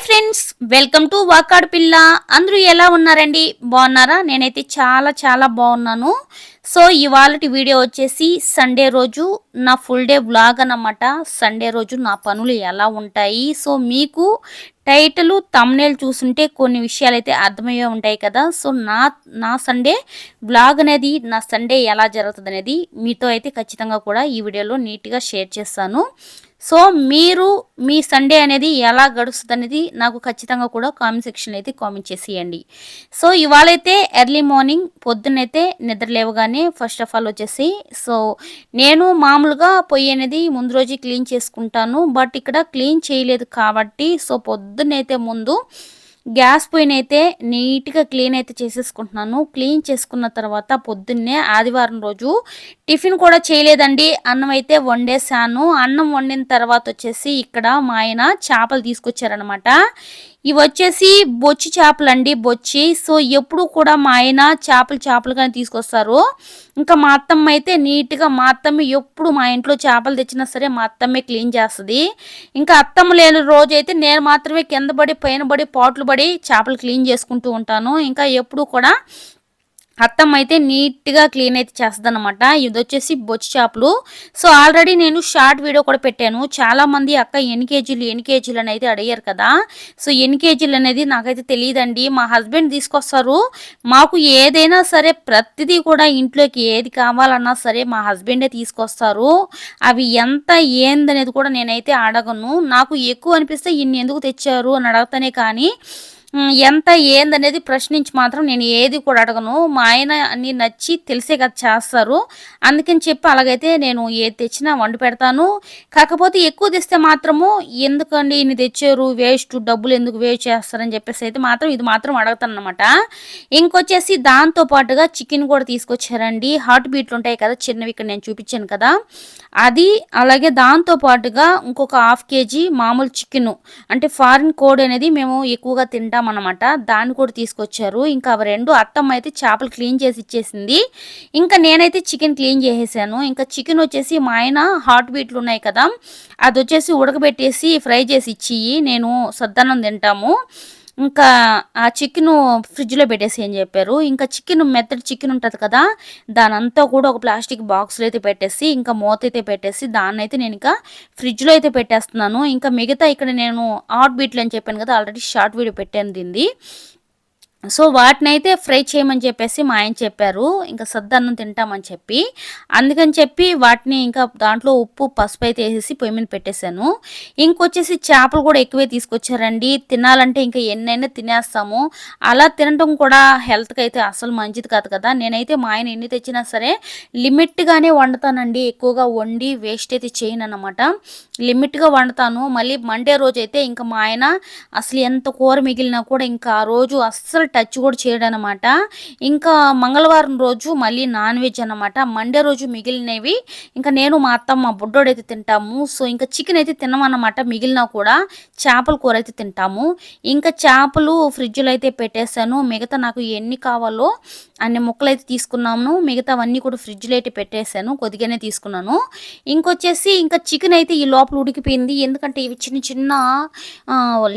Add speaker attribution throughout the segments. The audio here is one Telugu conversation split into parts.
Speaker 1: Hi friends welcome to Vakadu పిల్ల. అందరూ ఎలా ఉన్నారండి? బాగున్నారా? నేనైతే చాలా చాలా బాగున్నాను. సో ఇవాళ వీడియో వచ్చేసి సండే రోజు నా ఫుల్ డే బ్లాగ్ అనమాట సండే రోజు నా పనులు ఎలా ఉంటాయి? సో మీకు టైటిల్ తమ్నేల్ చూస్తుంటే కొన్ని విషయాలు అయితే అర్థమయ్యే ఉంటాయి కదా. సో నా నా సండే బ్లాగ్ అనేది నా సండే ఎలా జరుగుతుంది అనేది మీతో అయితే ఖచ్చితంగా కూడా ఈ వీడియోలో నీట్గా షేర్ చేస్తాను. సో మీరు మీ సండే అనేది ఎలా గడుస్తుంది అనేది నాకు ఖచ్చితంగా కూడా కామెంట్ సెక్షన్ అయితే కామెంట్ చేసేయండి. సో ఇవాళైతే ఎర్లీ మార్నింగ్ పొద్దునైతే నిద్ర లేవగానే ఫస్ట్ ఆఫ్ ఆల్ వచ్చేసి సో నేను మామూలుగా పొయ్యి అనేది ముందు రోజు క్లీన్ చేసుకుంటాను బట్ ఇక్కడ క్లీన్ చేయలేదు కాబట్టి సో పొద్దునైతే ముందు గ్యాస్ పొయ్యిని అయితే నీట్గా క్లీన్ అయితే చేసేసుకుంటున్నాను. క్లీన్ చేసుకున్న తర్వాత పొద్దున్నే ఆదివారం రోజు టిఫిన్ కూడా చేయలేదండి. అన్నం అయితే వండేసాను అన్నం వండిన తర్వాత వచ్చేసి ఇక్కడ మా ఆయన చేపలు తీసుకొచ్చారనమాట ఇవి వచ్చేసి బొచ్చి చేపలు అండి బొచ్చి. సో ఎప్పుడు కూడా మా ఆయన చేపలు చేపలుగానే తీసుకొస్తారు. ఇంకా మా అత్తమ్మ అయితే నీట్గా మా అత్తమ్మ ఎప్పుడు మా ఇంట్లో చేపలు తెచ్చినా సరే మా అత్తమ్మే క్లీన్ చేస్తుంది. ఇంకా అత్తమ్మ లేని రోజు అయితే నేను మాత్రమే కింద పడి పైన పడి పాట్లు పడి చేపలు క్లీన్ చేసుకుంటూ ఉంటాను. ఇంకా ఎప్పుడు కూడా అత్తమ్మ అయితే నీట్గా క్లీన్ అయితే చేస్తుంది అనమాట ఇది వచ్చేసి బొచ్చు చేపలు. సో ఆల్రెడీ నేను షార్ట్ వీడియో కూడా పెట్టాను. చాలా మంది అక్క ఎన్ని కేజీలు ఎన్ని కేజీలు అని అయితే అడిగారు కదా. సో ఎన్ని కేజీలు అనేది నాకైతే తెలియదండి. మా హస్బెండ్ తీసుకొస్తారు. మాకు ఏదైనా సరే ప్రతిదీ కూడా ఇంట్లోకి ఏది కావాలన్నా సరే మా హస్బెండే తీసుకొస్తారు. అవి ఎంత ఏందనేది కూడా నేనైతే అడగను. నాకు ఎక్కువ అనిపిస్తే ఇన్ని ఎందుకు తెచ్చారు అని అడగతానే కానీ ఎంత ఏందనేది ప్రశ్నించి మాత్రం నేను ఏది కూడా అడగను. మా ఆయన అన్ని నచ్చి తెలిసే కదా చేస్తారు. అందుకని చెప్పి అలాగైతే నేను ఏది తెచ్చినా వండి పెడతాను. కాకపోతే ఎక్కువ తెస్తే మాత్రము ఎందుకండి ఇన్ని తెచ్చారు? వేస్ట్. డబ్బులు ఎందుకు వేస్ట్ చేస్తారని చెప్పేసి అయితే మాత్రం ఇది మాత్రం అడగతాను అనమాట ఇంకొచ్చేసి దాంతో పాటుగా చికెన్ కూడా తీసుకొచ్చారండి. హార్ట్ బీట్లు ఉంటాయి కదా చిన్నవి ఇక్కడ నేను చూపించాను కదా. అది అలాగే దాంతో పాటుగా ఇంకొక హాఫ్ కేజీ మామూలు చికెన్. అంటే ఫారిన్ కోడ్ అనేది మేము ఎక్కువగా తింటాం అనమాట దాన్ని కూడా తీసుకొచ్చారు. ఇంకా అవి రెండు అత్తమ్మ అయితే చేపలు క్లీన్ చేసి ఇచ్చేసింది. ఇంకా నేనైతే చికెన్ క్లీన్ చేసేసాను. ఇంకా చికెన్ వచ్చేసి మా ఆయన హాట్ బీట్లు ఉన్నాయి కదా అది వచ్చేసి ఉడకబెట్టేసి ఫ్రై చేసి ఇచ్చి నేను సద్దన్నం తింటాము. ఇంకా ఆ చికెన్ ఫ్రిడ్జ్లో పెట్టేసి అని చెప్పారు? ఇంకా చికెన్ మెత్తడి చికెన్ ఉంటుంది కదా దాని అంతా కూడా ఒక ప్లాస్టిక్ బాక్స్లో అయితే పెట్టేసి ఇంకా మూత అయితే పెట్టేసి దాన్ని అయితే నేను ఇంకా ఫ్రిడ్జ్లో అయితే పెట్టేస్తున్నాను. ఇంకా మిగతా ఇక్కడ నేను ఆట్ బీట్లు అని చెప్పాను కదా ఆల్రెడీ షార్ట్ వీడియో పెట్టాను దీన్ని. సో వాటిని అయితే ఫ్రై చేయమని చెప్పేసి మా ఆయన చెప్పారు. ఇంకా సద్దన్నం తింటామని చెప్పి. అందుకని చెప్పి వాటిని ఇంకా దాంట్లో ఉప్పు పసుపు అయితే వేసేసి పొయ్యి మీద పెట్టేశాను. ఇంకొచ్చేసి చేపలు కూడా ఎక్కువే తీసుకొచ్చారండి. తినాలంటే ఇంకా ఎన్నైనా తినేస్తాము. అలా తినడం కూడా హెల్త్కి అయితే అసలు మంచిది కాదు కదా. నేనైతే మా ఆయన ఎన్ని తెచ్చినా సరే లిమిట్గానే వండుతానండి. ఎక్కువగా వండి వేస్ట్ అయితే చేయను అనమాట లిమిట్గా వండుతాను. మళ్ళీ మండే రోజు అయితే ఇంకా మా ఆయన అసలు ఎంత కూర మిగిలినా కూడా ఇంకా ఆ రోజు అస్సలు టచ్ కూడా చేయడం అనమాట ఇంకా మంగళవారం రోజు మళ్ళీ నాన్ వెజ్ అనమాట మండే రోజు మిగిలినవి. ఇంకా నేను మా అత్త మా బుడ్డోడైతే తింటాము. సో ఇంకా చికెన్ అయితే తినమన్నమాట. మిగిలినా కూడా చేపల కూర అయితే తింటాము. ఇంకా చేపలు ఫ్రిడ్జ్లో అయితే పెట్టేశాను. మిగతా నాకు ఎన్ని కావాలో అన్ని ముక్కలు అయితే తీసుకున్నాము మిగతావన్నీ కూడా ఫ్రిడ్జ్లో అయితే పెట్టేశాను. కొద్దిగానే తీసుకున్నాను. ఇంకొచ్చేసి ఇంకా చికెన్ అయితే ఈ లోపల ఉడికిపోయింది. ఎందుకంటే ఇవి చిన్న చిన్న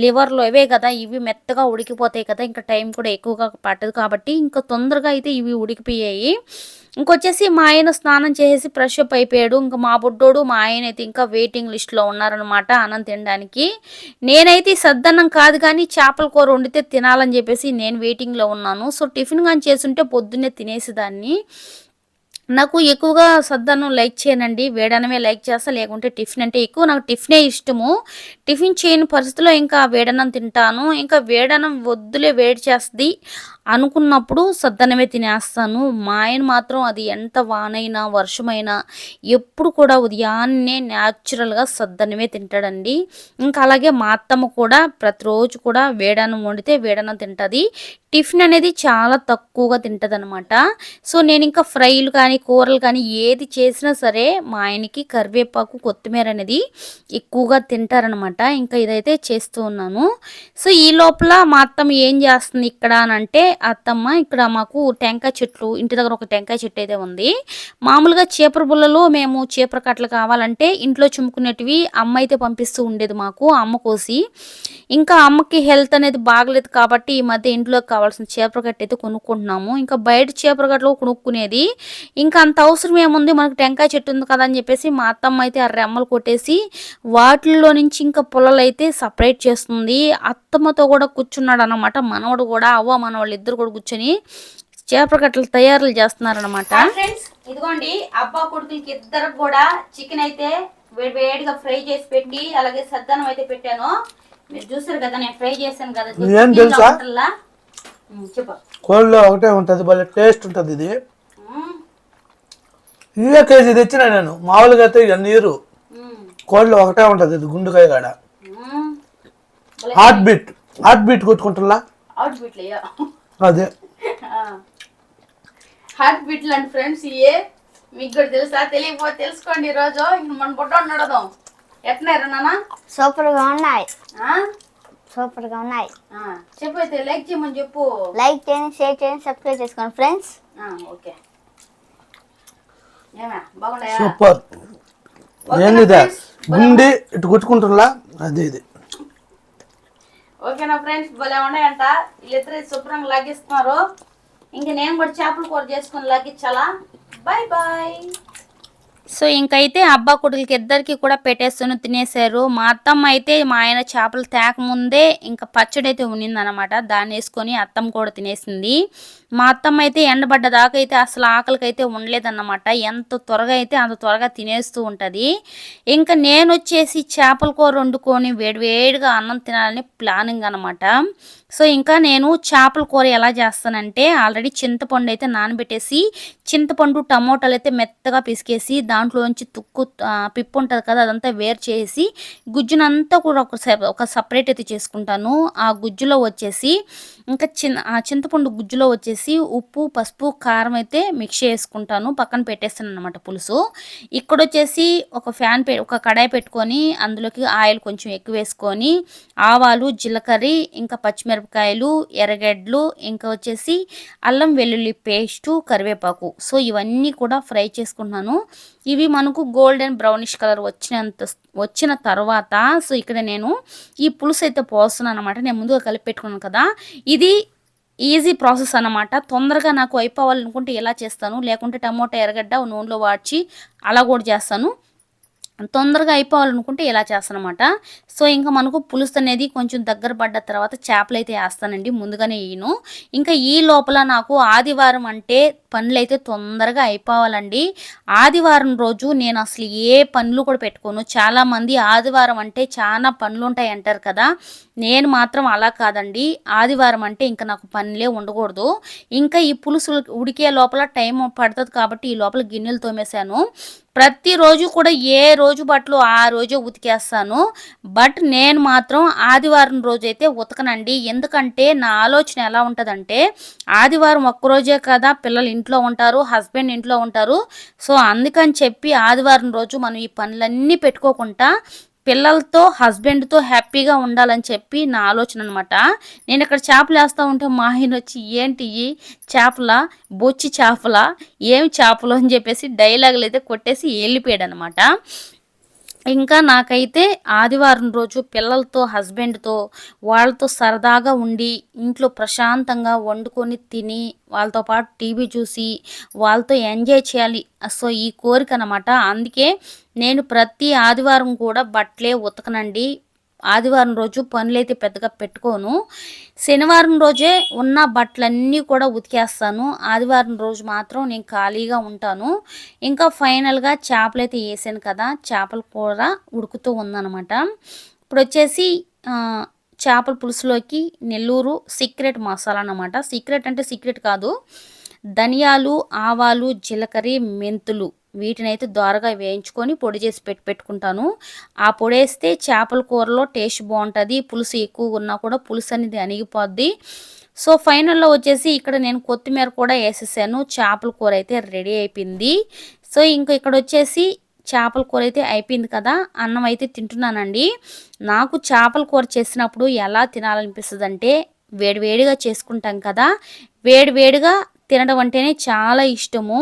Speaker 1: లివర్లు ఇవే కదా. ఇవి మెత్తగా ఉడికిపోతాయి కదా. ఇంకా టైం కూడా ఎక్కువగా పట్టదు కాబట్టి ఇంకా తొందరగా అయితే ఇవి ఉడికిపోయాయి. ఇంకొచ్చేసి మా ఆయన స్నానం చేసేసి ఫ్రెష్ అప్ అయిపోయాడు. ఇంకా మా బుడ్డోడు మా ఆయన అయితే ఇంకా వెయిటింగ్ లిస్ట్లో ఉన్నారనమాట అన్నం తినడానికి. నేనైతే సద్దన్నం కాదు కానీ చేపల కూర వండితే తినాలని చెప్పేసి నేను వెయిటింగ్లో ఉన్నాను. సో టిఫిన్ కానీ చేస్తుంటే పొద్దున్నే తినేసేదాన్ని. నాకు ఎక్కువగా సద్దన్నం లైక్ చేయనండి వేడనమే లైక్ చేస్తా లేకుంటే టిఫిన్ అంటే ఎక్కువ నాకు టిఫినే ఇష్టము. టిఫిన్ చేయని పరిస్థితిలో ఇంకా వేడన్నం తింటాను. ఇంకా వేడన్నం వద్దులే వేడి చేస్తుంది. అనుకున్నప్పుడు సద్దనమే తినేస్తాను. మా ఆయన మాత్రం అది ఎంత వానైనా వర్షమైనా ఎప్పుడు కూడా ఉదయాన్నే న్యాచురల్గా సద్దనమే తింటాడండి. ఇంకా అలాగే మా అత్తమ్మ కూడా ప్రతిరోజు కూడా వేడన్నం వండితే వేడన్నం తింటుంది. టిఫిన్ అనేది చాలా తక్కువగా తింటుంది అనమాట సో నేను ఇంకా ఫ్రైలు కానీ కూరలు కానీ ఏది చేసినా సరే మా ఆయనకి కరివేపాకు కొత్తిమీర అనేది ఎక్కువగా తింటారనమాట. ఇంకా ఇదైతే చేస్తూ ఉన్నాను. సో ఈ లోపల మా అత్తమ్మ ఏం చేస్తుంది ఇక్కడ అని అంటే అత్తమ్మ ఇక్కడ మాకు టెంకాయ చెట్లు ఇంటి దగ్గర ఒక టెంకాయ చెట్టు అయితే ఉంది. మామూలుగా చీపురు బుల్లలో మేము చీపురు కట్టలు కావాలంటే ఇంట్లో చుమ్ముకునేటివి అమ్మ అయితే పంపిస్తూ ఉండేది మాకు అమ్మ కోసి. ఇంకా అమ్మకి హెల్త్ అనేది బాగలేదు కాబట్టి ఈ మధ్య ఇంట్లోకి కావాల్సిన చేపల కట్ట అయితే కొనుక్కుంటున్నాము. ఇంకా బయట చీపురు కట్టలు కొనుక్కునేది. ఇంకా అంత అవసరం ఏముంది? మనకు టెంకాయ చెట్టు ఉంది కదా అని చెప్పేసి మా అత్తమ్మ అయితే ఆ రెమ్మలు కొట్టేసి వాటిల్లో నుంచి ఇంకా పొలలు అయితే సపరేట్ చేస్తుంది. అత్తమ్మతో కూడా కూర్చున్నాడు అనమాట మనవడు కూడా అవ్వ మనవాళ్ళు ఇద్దరు కూడా కూర్చొని చేపల కట్టలు తయారులు చేస్తున్నారనమాట ఫ్రెండ్స్ ఇదిగోండి అబ్బా కొడుకులకి ఇద్దరికి కూడా చికెన్ అయితే వేడి వేడిగా ఫ్రై చేసి పెట్టి అలాగే సద్దనం అయితే పెట్టాను. మీరు చూసారు కదా నేను ఫ్రై చేశాను కదా చెప్పు.
Speaker 2: కోళ్ళలో ఒకటే ఉంటుంది భలే టేస్ట్ ఉంటుంది ఇది. ఇవే కేజీ తెచ్చిన నేను మామూలుగా అయితే ఇక నీరు.
Speaker 1: ఉమ్,
Speaker 2: కోళ్ళలో ఒకటే ఉంటుంది ఇది గుండుకాయ కాడ. హార్ట్ బీట్ హార్ట్ బీట్ కొట్టుకుంటున్నా.
Speaker 1: అవుట్ బిట్లయ్యా
Speaker 2: అదే.
Speaker 1: హార్ట్ బీట్ లాంటి ఫ్రెండ్స్ ఇయే మీకు కూడా తెలుసా? తెలియకపోతే తెలుసుకోండి ఈ రోజు ఇంక మన బుట్ట నడదాం ఎట్నారు నాన్న?
Speaker 3: సూపర్గా ఉన్నాయి.
Speaker 1: ఆ?
Speaker 3: సూపర్గా ఉన్నాయి.
Speaker 1: ఆ, చెప్పు అయితే లైక్ చేయమని చెప్పు.
Speaker 3: లైక్ చేయండి షేర్ చేయండి సబ్స్క్రైబ్ చేసుకోండి ఫ్రెండ్స్
Speaker 1: ఆ, ఓకే. ఏమే? బాగున్నాయా?
Speaker 2: సూపర్. ఏంది? గుండి ఇటు కొట్టుకుంటున్నా అదే ఇది
Speaker 1: ఓకేనా ఫ్రెండ్స్ భలే ఉన్నాయంట. వీళ్ళిద్దరు శుభ్రంగా లాగిస్తున్నారు ఇంక నేను కూడా చేపల కూర చేసుకుని లాగించాలా బాయ్ బాయ్ సో ఇంకైతే అబ్బా కొడుకులకి ఇద్దరికి కూడా పెట్టేస్తుని తినేశారు. మా అత్తమ్మ అయితే మా ఆయన చేపలు తేక ముందే ఇంకా పచ్చడి అయితే ఉన్నిందనమాట. దాన్ని వేసుకొని అత్తమ్మ కూడా తినేసింది. మా అత్తమ్మ అయితే ఎండబడ్డ దాకా అయితే అసలు ఆకలికి అయితే ఉండలేదన్నమాట. ఎంత త్వరగా అయితే అంత త్వరగా తినేస్తూ ఉంటుంది. ఇంకా నేను వచ్చేసి చేపల కూర వండుకొని వేడివేడిగా అన్నం తినాలని ప్లానింగ్ అనమాట సో ఇంకా నేను చేపల కూర ఎలా చేస్తానంటే ఆల్రెడీ చింతపండు అయితే నానబెట్టేసి చింతపండు టమోటాలు అయితే మెత్తగా పిసికేసి దాంట్లోంచి తుక్కు పిప్పు ఉంటుంది కదా అదంతా వేరు చేసి గుజ్జునంతా కూడా ఒక ఒక సపరేట్ అయితే చేసుకుంటాను. ఆ గుజ్జులో వచ్చేసి ఇంకా చిన్న ఆ చింతపండు గుజ్జులో వచ్చేసి ఉప్పు పసుపు కారం అయితే మిక్స్ చేసుకుంటాను. పక్కన పెట్టేస్తాను అనమాట పులుసు. ఇక్కడ వచ్చేసి ఒక ఫ్యాన్ పె ఒక కడాయి పెట్టుకొని అందులోకి ఆయిల్ కొంచెం ఎక్కువ వేసుకొని ఆవాలు జీలకర్ర ఇంకా మిరపకాయలు ఎర్రగడ్డలు ఇంకా వచ్చేసి అల్లం వెల్లుల్లి పేస్టు కరివేపాకు. సో ఇవన్నీ కూడా ఫ్రై చేసుకున్నాను ఇవి మనకు గోల్డెన్ బ్రౌనిష్ కలర్ వచ్చినంత వచ్చిన తర్వాత సో ఇక్కడ నేను ఈ పులుసు అయితే పోస్తున్నాను అనమాట నేను ముందుగా కలిపి పెట్టుకున్నాను కదా. ఇది ఈజీ ప్రాసెస్ అన్నమాట. తొందరగా నాకు అయిపోవాలనుకుంటే ఇలా చేస్తాను? లేకుంటే టమోటా ఎర్రగడ్డ నూనెలో వాడ్చి అలా కూడా చేస్తాను. తొందరగా అయిపోవాలనుకుంటే ఇలా చేస్తానమాట. సో ఇంకా మనకు పులుసు అనేది కొంచెం దగ్గర పడ్డ తర్వాత చేపలు అయితే వేస్తానండి ముందుగానే ఈయను ఇంకా ఈ లోపల నాకు ఆదివారం అంటే పనులు అయితే తొందరగా అయిపోవాలండి. ఆదివారం రోజు నేను అసలు ఏ పనులు కూడా పెట్టుకోను. చాలామంది ఆదివారం అంటే చాలా పనులు ఉంటాయి అంటారు కదా. నేను మాత్రం అలా కాదండి. ఆదివారం అంటే ఇంకా నాకు పనులే ఉండకూడదు. ఇంకా ఈ పులుసు ఉడికే లోపల టైం పడుతుంది కాబట్టి ఈ లోపల గిన్నెలు తోమేశాను. ప్రతిరోజు కూడా ఏ రోజు బట్టలు ఆ రోజే ఉతికేస్తాను. బట్ నేను మాత్రం ఆదివారం రోజు అయితే ఉతకనండి. ఎందుకంటే నా ఆలోచన ఎలా ఉంటుందంటే ఆదివారం ఒక్కరోజే కదా పిల్లలు ఇంట్లో ఉంటారు హస్బెండ్ ఇంట్లో ఉంటారు. సో అందుకని చెప్పి ఆదివారం రోజు మనం ఈ పనులన్నీ పెట్టుకోకుండా పిల్లలతో హస్బెండ్తో హ్యాపీగా ఉండాలని చెప్పి నా ఆలోచన అనమాట నేను ఇక్కడ చేపలు వేస్తూ ఉంటే మా ఆయన వచ్చి ఏంటి ఈ చేపల? బొచ్చి చేపల? ఏమి చేపలు? అని చెప్పేసి డైలాగులు అయితే కొట్టేసి వెళ్ళిపోయాడు అనమాట ఇంకా నాకైతే ఆదివారం రోజు పిల్లలతో హస్బెండ్తో వాళ్ళతో సరదాగా ఉండి ఇంట్లో ప్రశాంతంగా వండుకొని తిని వాళ్ళతో పాటు టీవీ చూసి వాళ్ళతో ఎంజాయ్ చేయాలి. సో ఈ కోరిక అనమాట అందుకే నేను ప్రతి ఆదివారం కూడా బట్టలే ఉతకనండి. ఆదివారం రోజు పనులైతే పెద్దగా పెట్టుకోను. శనివారం రోజే ఉన్న బట్టలన్నీ కూడా ఉతికేస్తాను. ఆదివారం రోజు మాత్రం నేను ఖాళీగా ఉంటాను. ఇంకా ఫైనల్గా చేపలు అయితే వేసాను కదా చేపల కూర ఉడుకుతూ ఉందన్నమాట. ఇప్పుడు వచ్చేసి చేపల పులుసులోకి నెల్లూరు సీక్రెట్ మసాలా అన్నమాట. సీక్రెట్ అంటే సీక్రెట్ కాదు. ధనియాలు ఆవాలు జీలకర్ర మెంతులు వీటిని అయితే దోరగా వేయించుకొని పొడి చేసి పెట్టి పెట్టుకుంటాను. ఆ పొడి వేస్తే చేపల కూరలో టేస్ట్ బాగుంటుంది పులుసు ఎక్కువ ఉన్నా కూడా పులుసు అనేది అణిగిపోద్ది. సో ఫైనల్లో వచ్చేసి ఇక్కడ నేను కొత్తిమీర కూడా వేసేసాను. చేపల కూర అయితే రెడీ అయిపోయింది. సో ఇంకా ఇక్కడ వచ్చేసి చేపల కూర అయితే అయిపోయింది కదా అన్నం అయితే తింటున్నానండి. నాకు చేపల కూర చేసినప్పుడు ఎలా తినాలనిపిస్తుంది అంటే వేడివేడిగా చేసుకుంటాం కదా వేడివేడిగా తినడం అంటేనే చాలా ఇష్టము.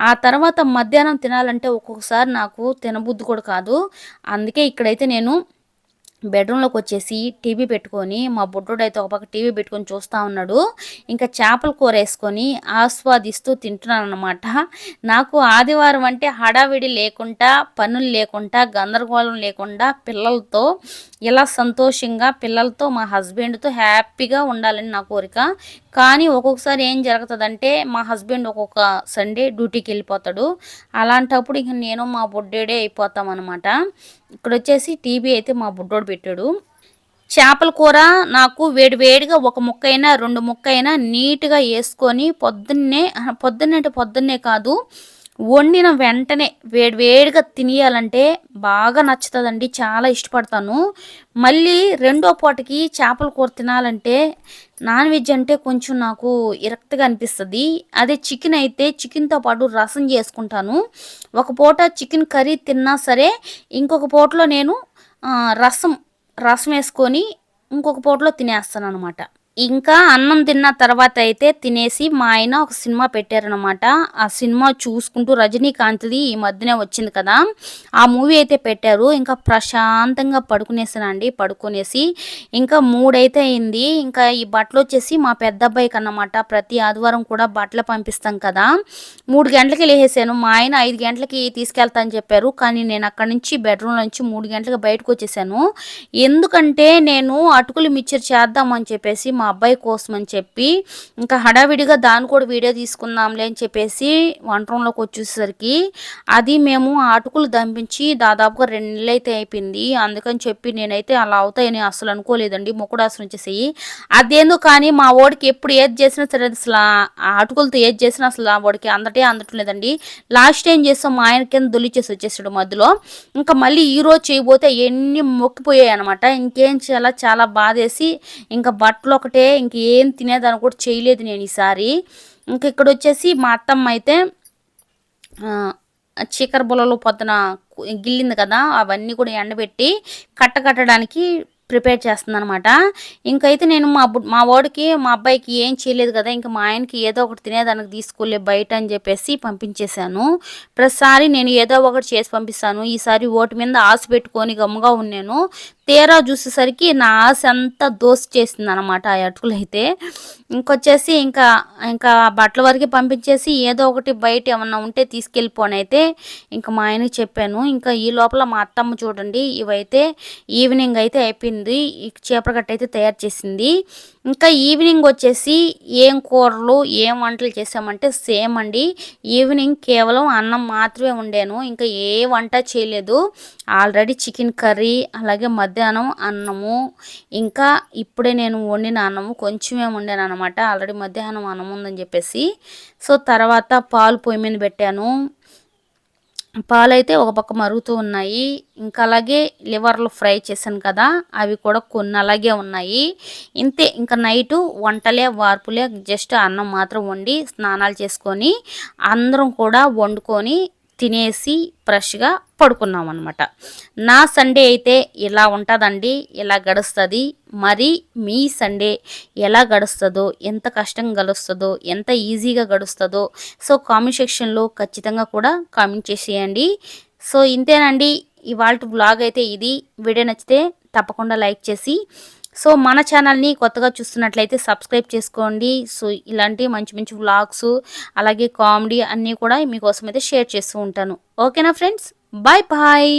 Speaker 1: ఆ తర్వాత మధ్యాహ్నం తినాలంటే ఒక్కొక్కసారి నాకు తినబుద్ధి కూడా కాదు. అందుకే ఇక్కడైతే నేను బెడ్రూమ్లోకి వచ్చేసి టీవీ పెట్టుకొని మా బుడ్డోడు అయితే ఒక పక్క టీవీ పెట్టుకొని చూస్తూ ఉన్నాడు. ఇంకా చేపల కూర వేసుకొని ఆస్వాదిస్తూ తింటున్నాను అనమాట నాకు ఆదివారం అంటే హడావిడి లేకుండా పనులు లేకుండా గందరగోళం లేకుండా పిల్లలతో ఇలా సంతోషంగా పిల్లలతో మా హస్బెండ్తో హ్యాపీగా ఉండాలని నా కోరిక. కానీ ఒక్కొక్కసారి ఏం జరుగుతుందంటే మా హస్బెండ్ ఒక్కొక్క సండే డ్యూటీకి వెళ్ళిపోతాడు అలాంటప్పుడు ఇంక నేను మా బుడ్డోడే అయిపోతాం అనమాట ఇక్కడ వచ్చేసి టీవీ అయితే మా బుడ్డోడు పెట్టాడు. చేపల కూర నాకు వేడివేడిగా ఒక ముక్క అయినా రెండు ముక్క అయినా నీట్గా వేసుకొని పొద్దున్నే ఆహా, పొద్దున్నే అంటే పొద్దున్నే కాదు వండిన వెంటనే వేడివేడిగా తినేయాలంటే బాగా నచ్చుతుందండి చాలా ఇష్టపడతాను. మళ్ళీ రెండో పూటకి చేపల కూర తినాలంటే నాన్ వెజ్ అంటే కొంచెం నాకు ఇరక్తగా అనిపిస్తుంది. అదే చికెన్ అయితే చికెన్తో పాటు రసం చేసుకుంటాను. ఒక పూట చికెన్ కర్రీ తిన్నా సరే ఇంకొక పూటలో నేను రసం రసం వేసుకొని ఇంకొక పూటలో తినేస్తాను అనమాట ఇంకా అన్నం తిన్న తర్వాత అయితే తినేసి మా ఆయన ఒక సినిమా పెట్టారనమాట ఆ సినిమా చూసుకుంటూ రజనీకాంత్ది ఈ మధ్యనే వచ్చింది కదా. ఆ మూవీ అయితే పెట్టారు. ఇంకా ప్రశాంతంగా పడుకునేసానండి. పడుకునేసి ఇంకా మూడైతే అయింది. ఇంకా ఈ బట్టలు వచ్చేసి మా పెద్ద అబ్బాయికి అన్నమాట. ప్రతి ఆదివారం కూడా బట్టలు పంపిస్తాం కదా. మూడు గంటలకి లేసేసాను. మా ఆయన ఐదు గంటలకి తీసుకెళ్తా అని చెప్పారు. కానీ నేను అక్కడి నుంచి బెడ్రూమ్ నుంచి మూడు గంటలకు బయటకు వచ్చేసాను. ఎందుకంటే నేను అటుకులు మిక్చర్ చేద్దామని చెప్పేసి మా అబ్బాయి కోసం అని చెప్పి ఇంకా హడావిడిగా దాన్ని కూడా వీడియో తీసుకుందాంలే అని చెప్పేసి వంట రూమ్లోకి వచ్చేసరికి అది మేము ఆటుకులు అటుకులు దంపించి దాదాపుగా రెండు నెలలు అయితే అయిపోయింది. అందుకని చెప్పి నేనైతే అలా అవుతాయని అసలు అనుకోలేదండి. మొక్కుడాసులు వచ్చేసేయి వచ్చేసి అదేందో కానీ మా వాడికి ఎప్పుడు ఏది చేసినా సరే అసలు ఆ అటుకులతో ఏది చేసినా అసలు ఆ వాడికి అందటే అందట్లేదండి లాస్ట్ టైం చేస్తాం? మా ఆయన కింద దొలిచేసి వచ్చేసాడు మధ్యలో. ఇంకా మళ్ళీ ఈ రోజు చేయబోతే ఎన్ని మొక్కిపోయాయి అనమాట ఇంకేం చేయాలా చాలా బాధేసి ఇంకా బట్టలు ఒక ఇంకేం తినేదాన్ని కూడా చేయలేదు నేను ఈసారి. ఇంకా ఇక్కడ వచ్చేసి మా అత్తమ్మ అయితే చీకర బులలో పొద్దున గిల్లింది కదా అవన్నీ కూడా ఎండబెట్టి కట్ట కట్టడానికి ప్రిపేర్ చేస్తుంది అనమాట ఇంకైతే నేను మా మా వాడికి మా అబ్బాయికి ఏం చేయలేదు కదా ఇంకా మా ఆయనకి ఏదో ఒకటి తినేదానికి తీసుకోలే బయట అని చెప్పేసి పంపించేశాను. ప్రతిసారి నేను ఏదో ఒకటి చేసి పంపిస్తాను. ఈసారి ఓటు మీద ఆశ పెట్టుకొని గమ్ముగా ఉన్నాను. తీరా చూసేసరికి నా ఆశ అంతా దోసి చేసింది అనమాట ఆ అటుకులు అయితే ఇంకొచ్చేసి ఇంకా ఇంకా బట్టల వరకు పంపించేసి ఏదో ఒకటి బయట ఏమన్నా ఉంటే తీసుకెళ్ళిపోనైతే అయితే ఇంకా మా ఆయనకి చెప్పాను. ఇంకా ఈ లోపల మా అత్తమ్మ చూడండి ఇవైతే ఈవినింగ్ అయితే అయిపోయింది. ఈ చీపరగట్ట అయితే తయారు చేసింది. ఇంకా ఈవినింగ్ వచ్చేసి ఏం కూరలు ఏం వంటలు చేసామంటే సేమ్ అండి. ఈవినింగ్ కేవలం అన్నం మాత్రమే వండాను. ఇంకా ఏ వంట చేయలేదు. ఆల్రెడీ చికెన్ కర్రీ అలాగే మధ్యాహ్నం అన్నము. ఇంకా ఇప్పుడే నేను వండిన అన్నము కొంచెమే వండాను అనమాట ఆల్రెడీ మధ్యాహ్నం అన్నం ఉందని చెప్పేసి. సో తర్వాత పాలు పొయ్యి మీద పెట్టాను. పాలైతే ఒక పక్క మరుగుతూ ఉన్నాయి. ఇంకా అలాగే లివర్లు ఫ్రై చేశాను కదా అవి కూడా కొన్ని అలాగే ఉన్నాయి. ఇంతే ఇంకా నైటు వంటలే వార్పులే జస్ట్ అన్నం మాత్రం వండి స్నానాలు చేసుకొని అందరం కూడా వండుకొని తినేసి ఫ్రెష్గా పడుకున్నాం అనమాట నా సండే అయితే ఇలా ఉంటుందండి ఇలా గడుస్తుంది. మరి మీ సండే ఎలా గడుస్తుందో ఎంత కష్టం గడుస్తుందో ఎంత ఈజీగా గడుస్తుందో సో కామెంట్ సెక్షన్లో ఖచ్చితంగా కూడా కామెంట్ చేసేయండి. సో ఇంతేనండి ఇవాళ బ్లాగ్ అయితే ఇది. వీడియో నచ్చితే తప్పకుండా లైక్ చేసి సో మన ఛానల్ని కొత్తగా చూస్తున్నట్లయితే సబ్స్క్రైబ్ చేసుకోండి. సో ఇలాంటి మంచి మంచి వ్లాగ్స్ అలాగే కామెడీ అన్నీ కూడా మీకోసం అయితే షేర్ చేస్తూ ఉంటాను. ఓకేనా ఫ్రెండ్స్? Bye bye.